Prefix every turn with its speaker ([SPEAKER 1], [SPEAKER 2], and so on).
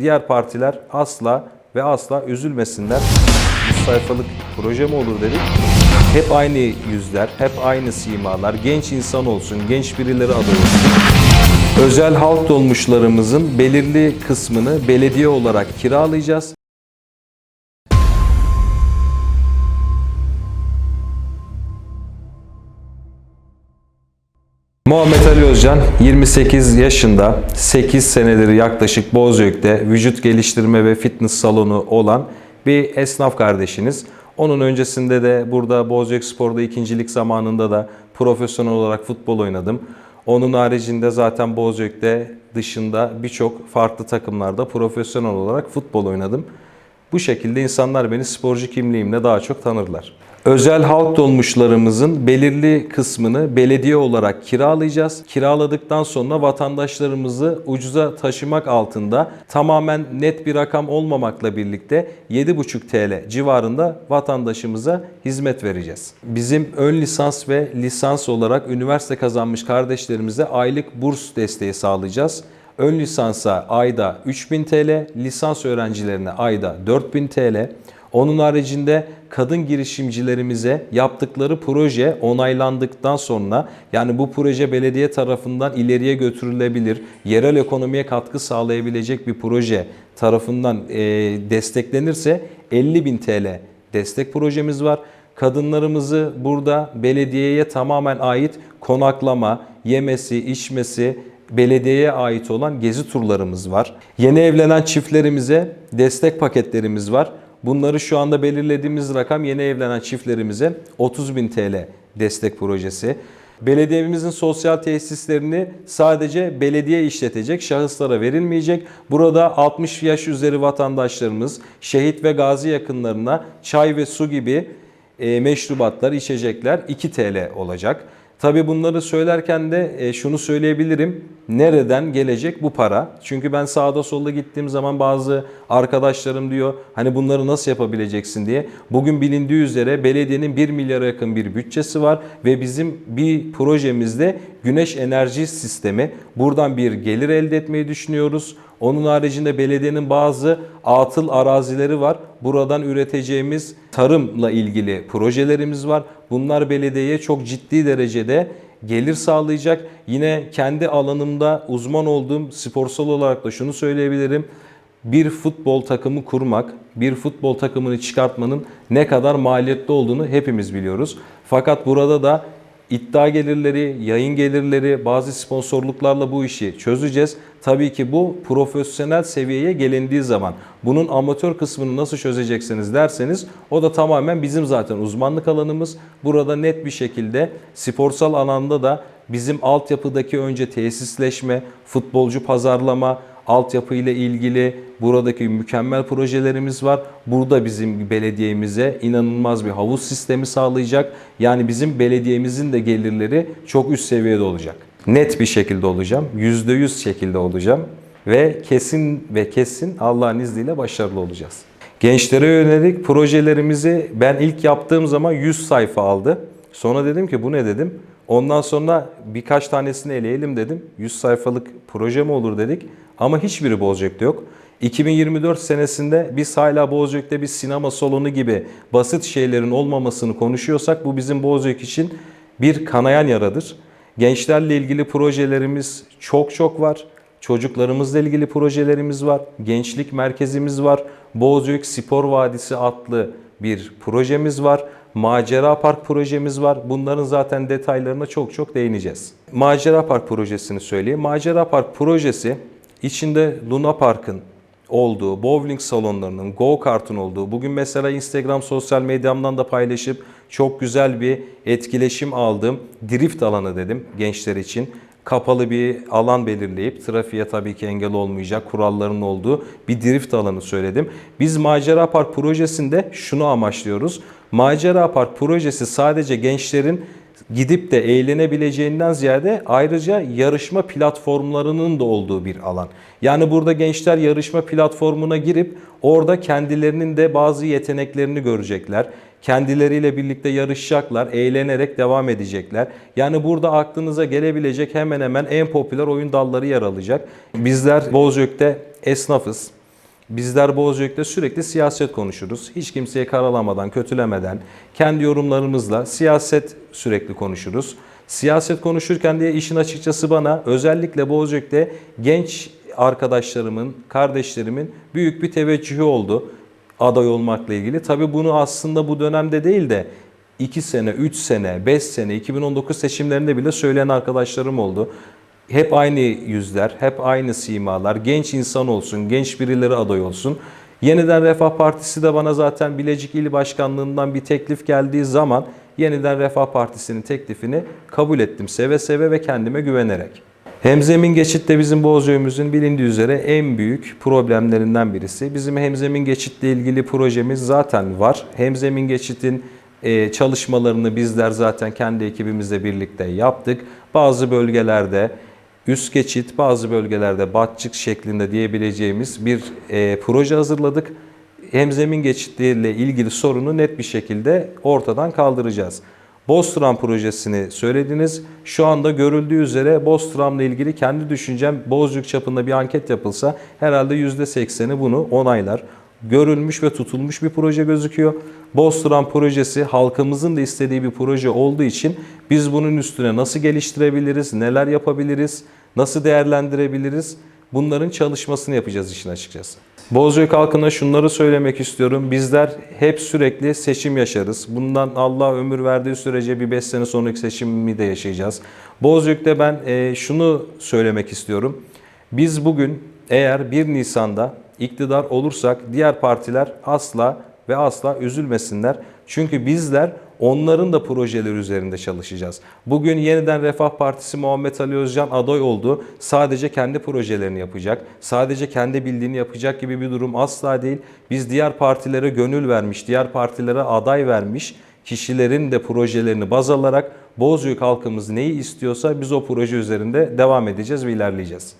[SPEAKER 1] diğer partiler asla ve asla üzülmesinler. 100 sayfalık proje mi olur dedik. Hep aynı yüzler, hep aynı simalar. Genç insan olsun, genç birileri aday olsun. Özel halk dolmuşlarımızın belirli kısmını belediye olarak kiralayacağız. Muhammed Ali Özcan 28 yaşında 8 senedir yaklaşık Bozüyük'te vücut geliştirme ve fitness salonu olan bir esnaf kardeşiniz. Onun öncesinde de burada Bozüyük Spor'da ikincilik zamanında da profesyonel olarak futbol oynadım. Onun haricinde zaten Bozüyük'te dışında birçok farklı takımlarda profesyonel olarak futbol oynadım. Bu şekilde insanlar beni sporcu kimliğimle daha çok tanırlar. Özel halk dolmuşlarımızın belirli kısmını belediye olarak kiralayacağız. Kiraladıktan sonra vatandaşlarımızı ucuza taşımak altında tamamen net bir rakam olmamakla birlikte 7,5 TL civarında vatandaşımıza hizmet vereceğiz. Bizim ön lisans ve lisans olarak üniversite kazanmış kardeşlerimize aylık burs desteği sağlayacağız. Ön lisansa ayda 3000 TL, lisans öğrencilerine ayda 4000 TL. Onun haricinde kadın girişimcilerimize yaptıkları proje onaylandıktan sonra yani bu proje belediye tarafından ileriye götürülebilir, yerel ekonomiye katkı sağlayabilecek bir proje tarafından e, desteklenirse 50 bin TL destek projemiz var. Kadınlarımızı burada belediyeye tamamen ait konaklama, yemesi, içmesi, belediyeye ait olan gezi turlarımız var. Yeni evlenen çiftlerimize destek paketlerimiz var. Bunları şu anda belirlediğimiz rakam yeni evlenen çiftlerimize 30.000 TL destek projesi. Belediyemizin sosyal tesislerini sadece belediye işletecek, şahıslara verilmeyecek. Burada 60 yaş üzeri vatandaşlarımız şehit ve gazi yakınlarına çay ve su gibi e, meşrubatlar, içecekler 2 TL olacak. Tabii bunları söylerken de e, şunu söyleyebilirim. Nereden gelecek bu para? Çünkü ben sağda solda gittiğim zaman bazı arkadaşlarım diyor hani bunları nasıl yapabileceksin diye. Bugün bilindiği üzere belediyenin 1 milyara yakın bir bütçesi var ve bizim bir projemizde güneş enerji sistemi. Buradan bir gelir elde etmeyi düşünüyoruz. Onun haricinde belediyenin bazı atıl arazileri var. Buradan üreteceğimiz tarımla ilgili projelerimiz var. Bunlar belediyeye çok ciddi derecede gelir sağlayacak. Yine kendi alanımda uzman olduğum sporsal olarak da şunu söyleyebilirim. Bir futbol takımı kurmak, bir futbol takımını çıkartmanın ne kadar maliyetli olduğunu hepimiz biliyoruz. Fakat burada da iddia gelirleri, yayın gelirleri, bazı sponsorluklarla bu işi çözeceğiz. Tabii ki bu profesyonel seviyeye gelindiği zaman bunun amatör kısmını nasıl çözeceksiniz derseniz o da tamamen bizim zaten uzmanlık alanımız. Burada net bir şekilde sporsal alanda da bizim altyapıdaki önce tesisleşme, futbolcu pazarlama, altyapı ile ilgili buradaki mükemmel projelerimiz var. Burada bizim belediyemize inanılmaz bir havuz sistemi sağlayacak. Yani bizim belediyemizin de gelirleri çok üst seviyede olacak. Net bir şekilde olacağım. %100 şekilde olacağım. Ve kesin ve kesin Allah'ın izniyle başarılı olacağız. Gençlere yönelik projelerimizi ben ilk yaptığım zaman 100 sayfa aldı. Sonra dedim ki bu ne dedim. Ondan sonra birkaç tanesini eleyelim dedim. 100 sayfalık proje mi olur dedik. Ama hiçbiri Bozcaak'ta yok. 2024 senesinde biz hala Bozcaak'ta bir sinema salonu gibi basit şeylerin olmamasını konuşuyorsak bu bizim Bozcaak için bir kanayan yaradır. Gençlerle ilgili projelerimiz çok çok var. Çocuklarımızla ilgili projelerimiz var. Gençlik merkezimiz var. Bozüyük Spor Vadisi adlı bir projemiz var. Macera Park projemiz var. Bunların zaten detaylarına çok çok değineceğiz. Macera Park projesini söyleyeyim. Macera Park projesi içinde Luna Park'ın olduğu, bowling salonlarının, go kartın olduğu, bugün mesela Instagram sosyal medyamdan da paylaşıp çok güzel bir etkileşim aldığım drift alanı dedim gençler için. Kapalı bir alan belirleyip trafiğe tabii ki engel olmayacak kuralların olduğu bir drift alanı söyledim. Biz Macera Park projesinde şunu amaçlıyoruz. Macera Park projesi sadece gençlerin gidip de eğlenebileceğinden ziyade ayrıca yarışma platformlarının da olduğu bir alan. Yani burada gençler yarışma platformuna girip orada kendilerinin de bazı yeteneklerini görecekler. Kendileriyle birlikte yarışacaklar, eğlenerek devam edecekler. Yani burada aklınıza gelebilecek hemen hemen en popüler oyun dalları yer alacak. Bizler Bozüyük'te esnafız. Bizler Bozüyük'te sürekli siyaset konuşuruz. Hiç kimseyi karalamadan, kötülemeden, kendi yorumlarımızla siyaset sürekli konuşuruz. Siyaset konuşurken diye işin açıkçası bana özellikle Bozüyük'te genç arkadaşlarımın, kardeşlerimin büyük bir teveccühü oldu aday olmakla ilgili. Tabii bunu aslında bu dönemde değil de 2 sene, 3 sene, 5 sene, 2019 seçimlerinde bile söyleyen arkadaşlarım oldu. Hep aynı yüzler, hep aynı simalar, genç insan olsun, genç birileri aday olsun. Yeniden Refah Partisi de bana zaten Bilecik İl Başkanlığından bir teklif geldiği zaman Yeniden Refah Partisi'nin teklifini kabul ettim seve seve ve kendime güvenerek. Hemzemin geçit de bizim Bozüyük'ümüzün bilindiği üzere en büyük problemlerinden birisi. Bizim hemzemin geçitle ilgili projemiz zaten var. Hemzemin geçitin e, çalışmalarını bizler zaten kendi ekibimizle birlikte yaptık. Bazı bölgelerde üst geçit, bazı bölgelerde batçık şeklinde diyebileceğimiz bir e, proje hazırladık. Hemzemin geçitleriyle ilgili sorunu net bir şekilde ortadan kaldıracağız. Bostram projesini söylediniz. Şu anda görüldüğü üzere Bostram'la ilgili kendi düşüncem Bozcuk çapında bir anket yapılsa herhalde %80'i bunu onaylar. Görülmüş ve tutulmuş bir proje gözüküyor. Bostram projesi halkımızın da istediği bir proje olduğu için biz bunun üstüne nasıl geliştirebiliriz, neler yapabiliriz, nasıl değerlendirebiliriz bunların çalışmasını yapacağız işin açıkçası. Bozüyük halkına şunları söylemek istiyorum. Bizler hep sürekli seçim yaşarız. Bundan Allah ömür verdiği sürece bir 5 sene sonraki seçimi de yaşayacağız. Bozüyük'te ben e, şunu söylemek istiyorum. Biz bugün eğer 1 Nisan'da iktidar olursak diğer partiler asla ve asla üzülmesinler. Çünkü bizler onların da projeleri üzerinde çalışacağız. Bugün yeniden Refah Partisi Muhammed Ali Özcan aday oldu. Sadece kendi projelerini yapacak, sadece kendi bildiğini yapacak gibi bir durum asla değil. Biz diğer partilere gönül vermiş, diğer partilere aday vermiş kişilerin de projelerini baz alarak Bozüyük halkımız neyi istiyorsa biz o proje üzerinde devam edeceğiz ve ilerleyeceğiz.